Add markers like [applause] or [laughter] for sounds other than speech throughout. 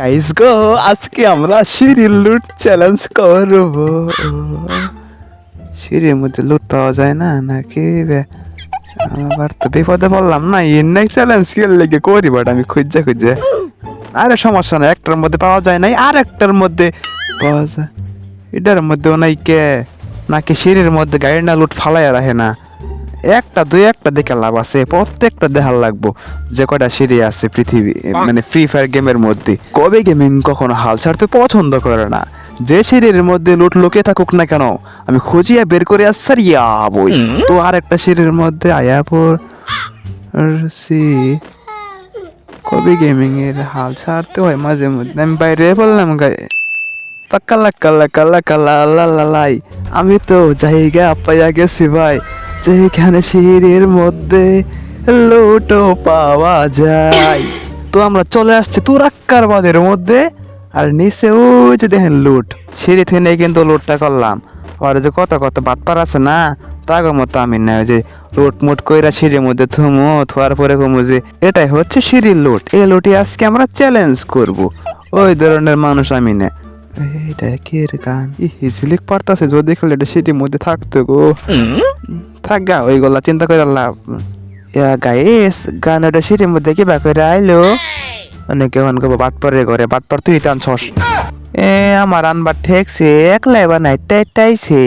Guys গো আজকে আমরা সিঁড়ির লুট চ্যালেঞ্জ করব। সিঁড়ির মধ্যে লুট পাওয়া যায় না নাকি? আবার তো বিপদে পড়লাম না এর চ্যালেঞ্জ কি লেগে করি বাট আমি খুঁজে খুঁজে। আরে সমস্যা নাই, একটার মধ্যে পাওয়া যায় নাই, আর একটার মধ্যে পাওয়া যায়। এটার মধ্যেও নাই কে? নাকি সিঁড়ির মধ্যে গাড়ি না লুট ফালাই রাখে না? একটা দুই একটা দেখে লাভ আছে প্রত্যেকটা দেখার লাগবো। যে কটা সিঁড়ি আছে পৃথিবী মানে ফ্রি ফায়ার গেমের মধ্যে। কবে গেমিং কখনো হাল ছাড়তে পছন্দ করে না। যে সিঁড়ির মধ্যে লুট লোকে থাকুক না কেন আমি খুঁজিয়া বের করে সারিয়া বই। তো আর একটা সিঁড়ির মধ্যে আয়া পর সি কবে গেমিং এর হাল ছাড়তে হয় মাঝে মধ্যে? আমি বাইরে বললাম গায়ে পাকালা কালা কালা কালা লা লা লাই। আমি তো জায়গা পাইয়া গেছি ভাই। যেখানে সিঁড়ির মধ্যে লুটো পাওয়া যায়। তো আমরা চলে আসছি তুরাক্কার বাদের মধ্যে, আর নিচে ওই যে দেখেন লুট। সিঁড়ি থেকে নিয়ে কিন্তু লুটটা করলাম। আর যে কত কত বাটপার আছে না, তাগো মতো আমি না, ওই যে লুট মুট কইরা সিঁড়ির মধ্যে থুমো, থোয়ার পরে কমু যে, এটাই হচ্ছে সিঁড়ির লুট। এই লুটি আজকে আমরা চ্যালেঞ্জ করব। ওই ধরনের মানুষ আমি না। এটা কি এর গান হিজিলিক পারতাছে যদি দেখলে এটা সিটির মধ্যে থাকতো গো। থাক গা ওইগুলা চিন্তা করে লাভ ইয়া গাইস গান এটা সিটির মধ্যে কি বা করে আইলো? অনেকে মন করব বাটপারে করে বাটপার তুই টানছস। এ আমার আনবার ঠেকছে একলা এবার নাইটটা একটাইছে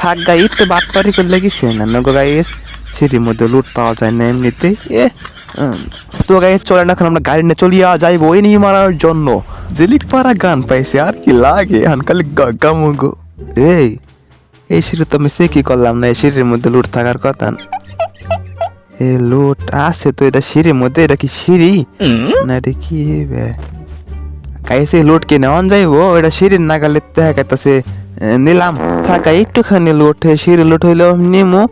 থাক গাই তো বাটপারি করলে কিছু না? নগো গাইস সিটির মধ্যে লুট পাওয়া যায় না এমনিতে। এ তো গাই চলে না এখন আমরা গাড়ি নিয়ে চলিয়া যাইবো। এই নিয়ে মারার জন্য জেলিক পাড়া গান পাইছে আর কি লাগে হানকালি গামুগো এই এই সিঁড়ি তো আমি সে কি করলাম না এই সিঁড়ির মধ্যে লুট থাকার কথা। না। এ লুট আছে তো এটা সিঁড়ির মধ্যে এটা কি সিঁড়ি? না এটা কি বে কাইসে লুট কি নেওয়ান যাইবো? এটা সিঁড়ির নাগালে দেখা নিলাম। থাকা একটুখানি লুট সিঁড়ি লুট হইলেও নিমু।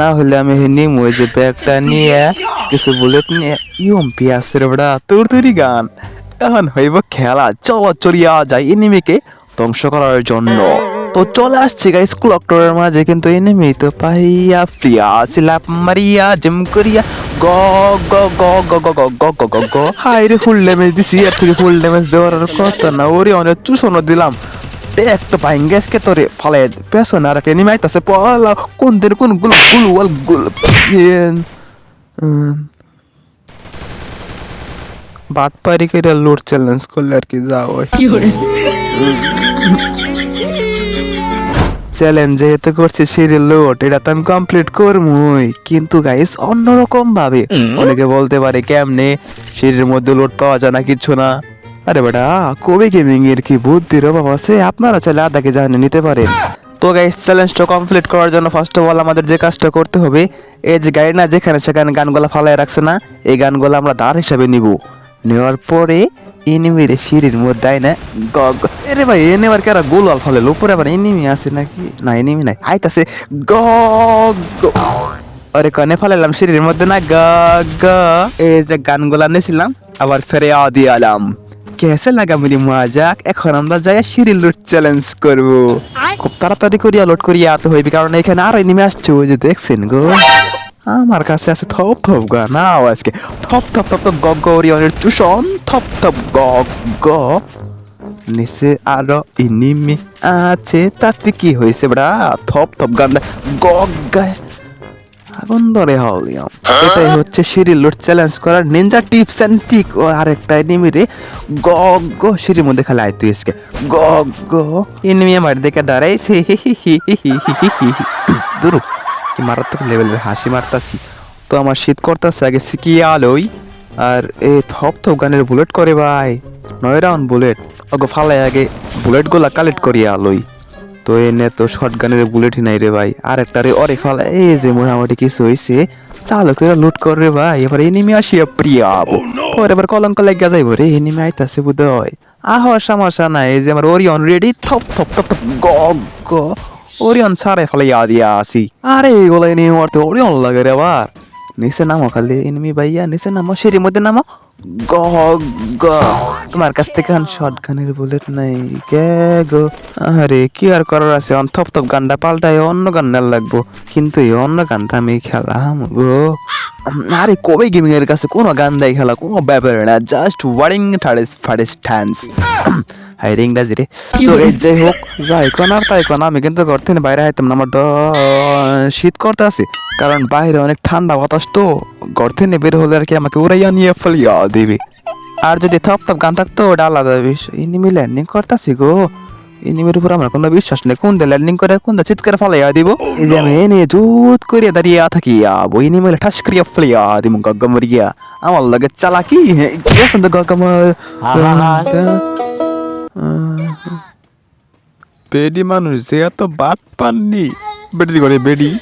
না হলে আমি নিমু ওই যে ব্যাগটা [laughs] নিয়ে কিছু বুলেট নিয়ে ইয়ম পিয়াসের বড়া তোর তৈরি গান। এখন হইব খেলা চলো চলিয়া যায় এনিমিকে ধ্বংস করার জন্য। তো চলে আসছে গাইস ক্লকটরের মাঝে কিন্তু এনিমি তো পাইয়া প্রিয়া সিলাপ মারিয়া জিম করিয়া গ গ গ গ গ গ গ গ গ গ। হাই রে ফুল ড্যামেজ দিছি এর থেকে ফুল ড্যামেজ দেওয়ার কথা না। ওরে অনেক চুষনো দিলাম। একটা তোরে ফলে পেছনে আর একটা পলা কোন দিন কোনগুলো গুলো ওয়ালগুলো বাটপারি করে লুট চ্যালেঞ্জ করলে আর কি যাও চ্যালেঞ্জ যেহেতু করছি সিরিয়াল লোড এটা তো আমি কমপ্লিট করবই কিন্তু গাইস অন্যরকম ভাবে অনেকে বলতে পারে কেমনে? সিঁড়ির মধ্যে লোড পাওয়া যায় না কিছু না। আরে বেটা, কবি গেমিং এর কি বুদ্ধির অভাব আছে আপনারা চাইলে আদাকে জানিয়ে নিতে পারেন। তো গাইস চ্যালেঞ্জটা কমপ্লিট করার জন্য ফার্স্ট অফ অল আমাদের যে কাজটা করতে হবে, এই যে গাড়ি না যেখানে সেখানে গানগুলা ফালায় রাখছে না, এই গানগুলো আমরা দাঁড় হিসাবে নিব। নেওয়ার পরে এনিমির সিঁড়ির মধ্যে না গ গ- এরে ভাই এনে আবার কেরা গোলাল ফলে উপরে আবার এনিমি আছে নাকি? না, এনিমি নাই, আইতাছে। গ গ আরে কনে ফেলালাম সিঁড়ির মধ্যে না গ গ। এই যে গানগুলা নিয়েছিলাম আবার ফেরে আ দিয়ে আলাম। কেসে লাগা মুড়ি মজাক এখন আমরা যাই সিঁড়ি লুট চ্যালেঞ্জ করব। খুব তাড়াতাড়ি করিয়া লোড করিয়া আতে হইবে কারণ এখানে আরও নেমে আসছে ওই যে দেখছেন গো। আমার কাছে আছে থপ থপ গা নাও আজকে। থপ থপ থপ থপ গ গরিয়নের চুষন থপ থপ গগ গ নিচে আরও ইনিমি আছে তাতে কি হয়েছে বড়া থপ থপ গান গগ গায় আগুন ধরে হাওলিয়াম এটাই হচ্ছে সিঁড়ি লোড চ্যালেঞ্জ করার নিনজা টিপস অ্যান্ড টিক ও, আরেকটা এনিমি রে, গ গ, সিঁড়ির মধ্যে খেলা আয় তুই এসকে গ গ এনিমি আমার দেখে দাঁড়াইছে দুরু, কি মারাত্মক লেভেলের হাসি মারতাছি। তো আমার শীত করতেছে আগে সিকি আলোই, আর এ থপ থপ গানের বুলেট করে ভাই। নয় রাউন্ড বুলেট ওগো ফালাই আগে বুলেটগুলা কালেক্ট করিয়া আলোই। তো এনে তো শর্ট গানের বুলেটই নাই রে ভাই। আর একটা রে অরে ফালা এই যে মোটামুটি কিছু হইছে। চালু করে লুট কর রে ভাই এবার এনিমি আসিয়া প্রিয়াবো পরে এবার কলঙ্ক লাগিয়া যাইব রে এনিমি আইতাছে বুধ হয় আহ সমস্যা নাই এই যে আমার ওরিয়ন রেডি থপ থপ থপ থপ গ গ ওরিয়ন ছাড়ে ফেলে ইয়া দিয়া আসি আরে এগুলো এনিমি মারতে ওরিয়ন লাগে রে আবার। নিচে নামো, খালি এনিমি ভাইয়া, নিচে নামো, সিঁড়ির মধ্যে নামো। গ গ। তোমার কাছ থেকে এখন শর্ট গানের বুলেট নাই। কে গো? আরে, কি আর করার আছে? অন থপ থপ গানটা পাল্টায়, অন্য গান নেওয়ার লাগবো। কিন্তু এই অন্য গানটা আমি খেলাম গো। আরে, কবে গেমিং এর কাছে কোনো গান দেয় খেলা? কোনো ব্যাপার না just warring third first stance high ইংরাজি রে তো এই যাই হোক যাই কোন আর তাই কোন আমি কিন্তু ঘর থেকে বাইরে আইতাম না আমার শীত করতে আছে। কারণ বাইরে অনেক ঠান্ডা বাতাস তো ঘর থেকে বের হলে আর কি আমাকে উড়াইয়া নিয়ে ফেলিয়া দিবি। আর যদি থপ থপ গান থাকতো ওটা আলাদা বিষয় ইনিমি ল্যান্ডিং করতেছি গো। ইনিমির উপর আমার কোনো বিশ্বাস নেই। কোন দিয়ে ল্যান্ডিং করে কোন দিয়ে চিৎকার ফালাইয়া দিব? এই যে আমি এনে জুত করে দাঁড়িয়ে থাকিয়া বই নিমিলে ঠাস করিয়া ফেলিয়া দিব গগ্গমরিয়া। আমার লাগে চালাকি কি আছে বেডি মানুষ যে এত বাট পাননি। বেডি করে বেডি। [laughs]